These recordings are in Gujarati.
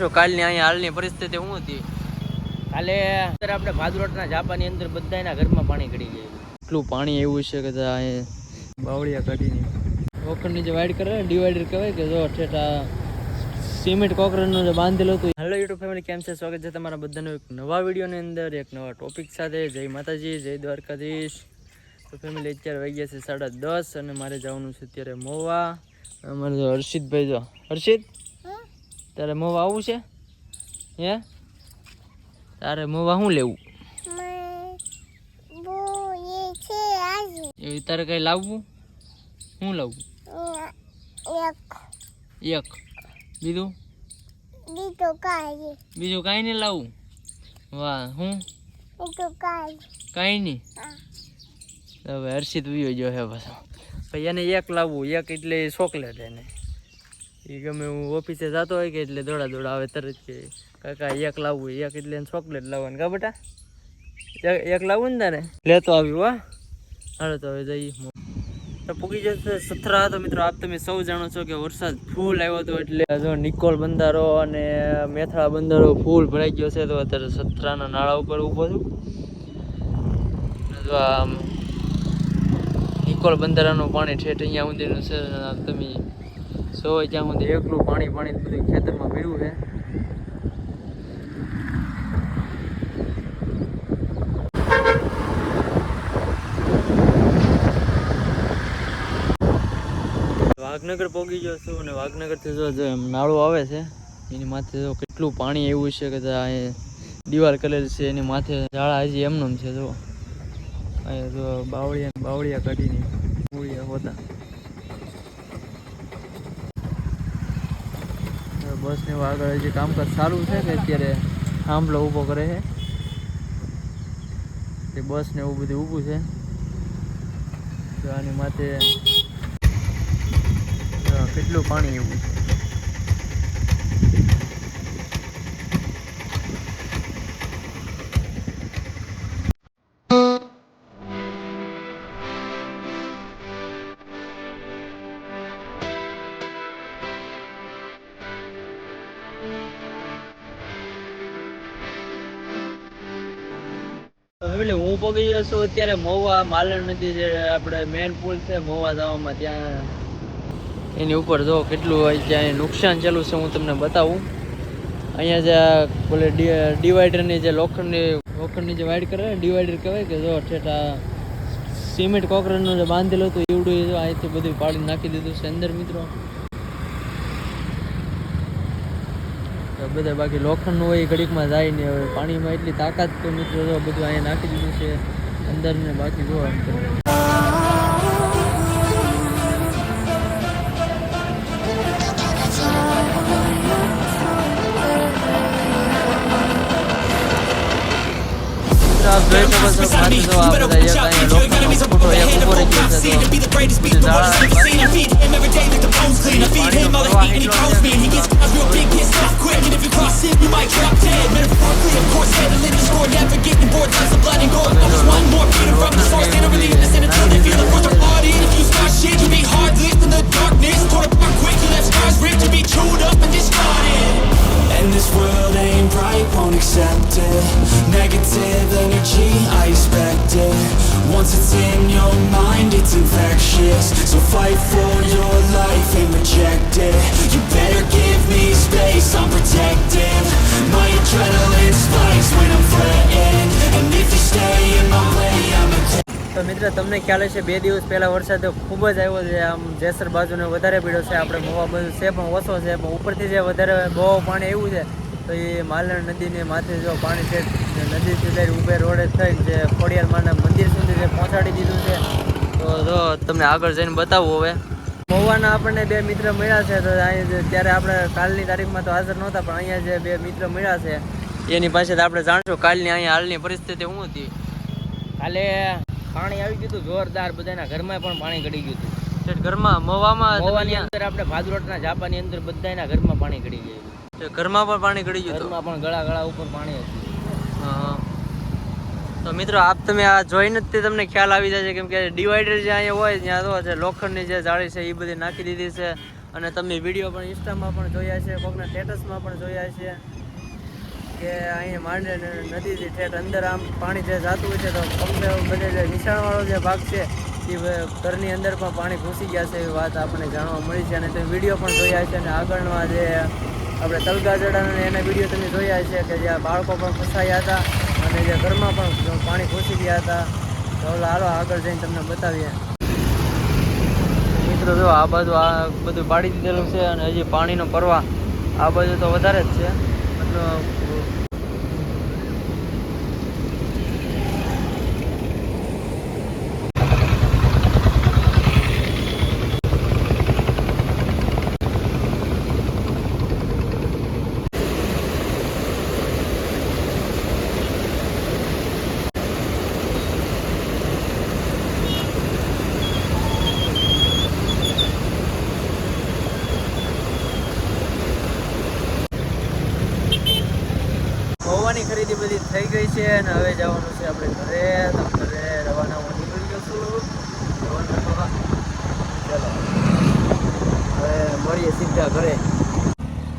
જો કાલની અહીંયા હાલની પરિસ્થિતિ શું હતી? કાલે અત્યારે આપણે ભાદરોટના ઝાપાની અંદર બધાના ઘરમાં પાણી ઘડી ગયું. એટલું પાણી એવું છે કે બાવળિયા કાઢીને લોખંડની જે વાઇડ કરે ડિવાઈડર કહેવાય કે જો ઠેઠા સિમેન્ટ કોકરનું જે બાંધેલું હતું હેલો યુટ્યુબ ફેમિલી કેમ છે? સ્વાગત છે તમારા બધાનો એક નવા વિડીયોની અંદર એક નવા ટોપિક સાથે. જય માતાજી જય દ્વારકાધીશ. તો ફેમિલી અત્યારે વાગ્યા છે સાડા દસ અને મારે જવાનું છે અત્યારે મોવા. અમારે જો હર્ષિતભાઈ જો. હર્ષિત? તારે મોવા આવું છે? હે? તારે મોવા શું લેવું? એ તારે કઈ લાવવું? શું લાવવું એક. બીજું? બીજું કાંઈ નહીં. લાવવું વાહ હું? કાંઈ નહીં. હવે હર્ષિત વિયો જો હે પાછો. પછી એને એક લાવવું એક એટલે ચોકલેટ એને. એ ગમે હું ઓફિસે જતો હોય કે એટલે દોડા દોડા આવે તરત કે, કાકા, એક લાવવું એક એટલે ચોકલેટ લાવવાનું. કા બેટા? એક- લાવવું ને તારે? લેતો આવ્યું હા હાલો તો હવે જઈએ. તો પૂગી જશે સથરા. તો મિત્રો, આપ તમે સૌ જાણો છો કે વરસાદ ફૂલ આવ્યો હતો એટલે જો નિકોલ બંધારો અને મેથળા બંધારો ફૂલ ભરાઈ ગયો છે, તો અત્યારે સથરાના નાળા ઉપર ઊભો છું. જો નિકોલ બંધારાનું પાણી ઠેઠ અહીંયા ઊંધીનું છે તમે સો ત્યાં સુધી એકલું પાણી પાણી બધું ખેતરમાં પીવું છે. વાઘનગર પહોંચી ગયો છું અને વાઘનગરથી જો નાળું આવે છે એની માથે જો કેટલું પાણી એવું છે કે દિવાલ કરેલ છે એની માથે ઝાડા હજી એમનેમ છે જો. અહીંયા જો બાવળિયા બાવળિયા કાઢીને મૂળિયા હોતા. બસ ને આગળ હજી કામકાજ સારું છે કે અત્યારે થાંભલો ઊભો કરે છે. તે બસ ને એવું બધું ઊભું છે. તો આની માથે કેટલું પાણી એવું છે? એટલે હું પગી ગયો છું, અત્યારે મહુવા, માલણ નદી જે આપણે મેન પુલ છે, મહુવા જવામાં ત્યાં. એની ઉપર જો કેટલું હોય ત્યાં નુકસાન ચાલુ છે, હું તમને બતાવું. અહીંયા જે બોલે ડિવાઈડરની જે લોખંડની લોખંડની જે વાઇડ કરે ડિવાઈડર કહેવાય કે જો ઠેઠા સિમેન્ટ કોકરનું જે બાંધેલું હતું એવડું એ અહીંથી બધું પાડી નાખી દીધું છે અંદર, મિત્રો. બધા બાકી લોખંડનું હોય એ ઘડીકમાં જાય ને હવે પાણીમાં એટલી તાકાત તો મિત્રો જો બધું અહીંયા નાખી દીધું છે અંદર ને બાકી જો આમ તો. મિત્રો, આપ જોઈ શકો છો માથે જો આ બધા એક અહીંયા લોખંડનો ફૂટો એક ઊભો રહી ગયો છે, તો બધું ઝાડા પાણીનો પ્રવાહ એટલો મિત્ર, તમને ખ્યાલ હશે, બે દિવસ પહેલા વરસાદ ખૂબ જ આવ્યો છે. આમ જેસર બાજુને વધારે પીડ્યો છે. આપણે મોવા બાજુ છે, પણ ઓછો છે, પણ ઉપરથી જે વધારે બહુ પાણી એવું છે, તો એ માલણ નદીની માથે જો પાણી છે નદીથી લઈને ઉભે રોડે થઈને જે ખોડિયાર માના મંદિર સુધી જે પહોંચાડી દીધું છે. તો જો તમને આગળ જઈને બતાવું હવે. મહુવાના આપણને બે મિત્ર મળ્યા છે, તો અહીં ત્યારે આપણે કાલની તારીખમાં તો હાજર નહોતા, પણ અહીંયા જે બે મિત્ર મળ્યા છે, એની પાસે આપણે જાણશું કાલની અહીંયા હાલની પરિસ્થિતિ શું હતી. કાલે પાણી આવી ગયું હતું જોરદાર બધાના ઘરમાં પણ પાણી ગળી ગયું હતું. ઘરમાં મવામાં મવાની અંદર આપણે ભાદરોટના ઝાપાની અંદર બધાના ઘરમાં પાણી ગળી ગયું ઘરમાં પણ પાણી ગળી ગયું ઘરમાં પણ ગળા ગળા ઉપર પાણી હતું. તો મિત્રો આપ તમે આ જોઈને જ તમને ખ્યાલ આવી જાય છે કેમ કે ડિવાઈડર જે અહીંયા હોય ત્યાં તો લોખંડની જે જાળી છે એ બધી નાખી દીધી છે. અને તમે વીડિયો પણ ઇન્સ્ટામાં પણ જોયા છે કોકના સ્ટેટસમાં પણ જોયા છે. કે અહીંયા માંડે નદીથી ઠેઠ અંદર આમ પાણી જે જાતું હોય છે તો કમસે બધે જે નિશાણવાળો જે ભાગ છે, એ ઘરની અંદર પણ પાણી ઘૂસી ગયા છે એવી વાત આપણને જાણવા મળી છે અને તમે વીડિયો પણ જોયા છે અને આગળના જે આપણે તલગાજડાના એના વીડિયો તમે જોયા છે કે જ્યાં બાળકો પણ ફસાયા હતા અને જે ઘરમાં પણ પાણી ઘૂસી ગયા હતા. તો હાલો આગળ જઈને તમને બતાવીએ. મિત્રો જો આ બાજુ આ બધું પાડી દીધેલું છે અને હજી પાણીનો પરવા આ બાજુ તો વધારે જ છે. 那个 ખરીદી બધી થઈ ગઈ છે અને હવે જવાનું છે આપણે ઘરે. તો ઘરે રવાના નીકળી છું હવે મળીએ સીધા ઘરે.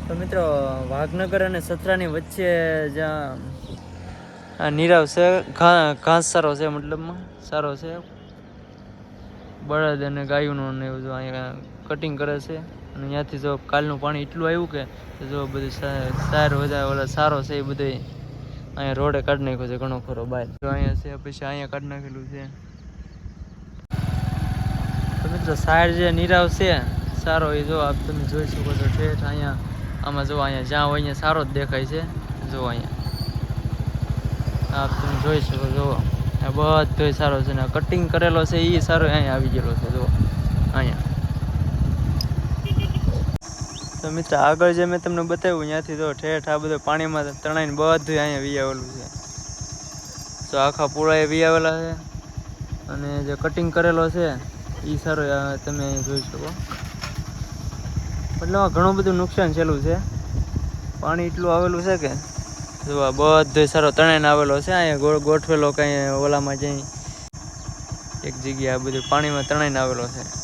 તો મિત્રો, વાઘનગર અને સથરાની વચ્ચે જ્યાં આ નીરવ છે ઘાસ સારો છે મતલબમાં. સારો છે. બળદ અને ગાયોનું ને એવું જો અહીંયા કટિંગ કરે છે. અને ત્યાંથી જો કાલનું પાણી એટલું આવ્યું કે જો બધું સાર વધારે ઓલા સારો છે એ બધું અહીંયા રોડે કાઢી નાખ્યો છે ઘણો ખરો બહાર અહીંયા છે, પછી અહીંયા કાઢી નાખેલું છે. તો મિત્રો સાઈડ જે નીરાવ છે, સારો એ જો આપ તમે જોઈ શકો છો ઠેઠ. અહીંયા આમાં જો અહીંયા જ્યાં હોય અહીંયા સારો જ દેખાય છે. જો અહીંયા. આપ તમે જોઈ શકો જુઓ આ બધો સારો છે ને કટિંગ કરેલો છે એ સારો અહીંયા આવી ગયેલો છે, જો. અહીંયા. તો મિત્ર, આગળ જે મેં તમને બતાવ્યું, ત્યાંથી તો ઠેઠ આ બધું પાણીમાં તણાઈને બધું અહીંયા વી આવેલું છે. તો આખા પૂળાએ વી આવેલા છે. અને જે કટિંગ કરેલો છે એ સારો તમે જોઈ શકો. એટલે ઘણું બધું નુકસાન છેલું છે. પાણી એટલું આવેલું છે કે, જો આ બધો સારો તણાઈને આવેલો છે. અહીંયા ગોઠવેલો કંઈ ઓલામાં જઈ. એક જગ્યાએ આ બધું પાણીમાં તણાઈને આવેલો છે.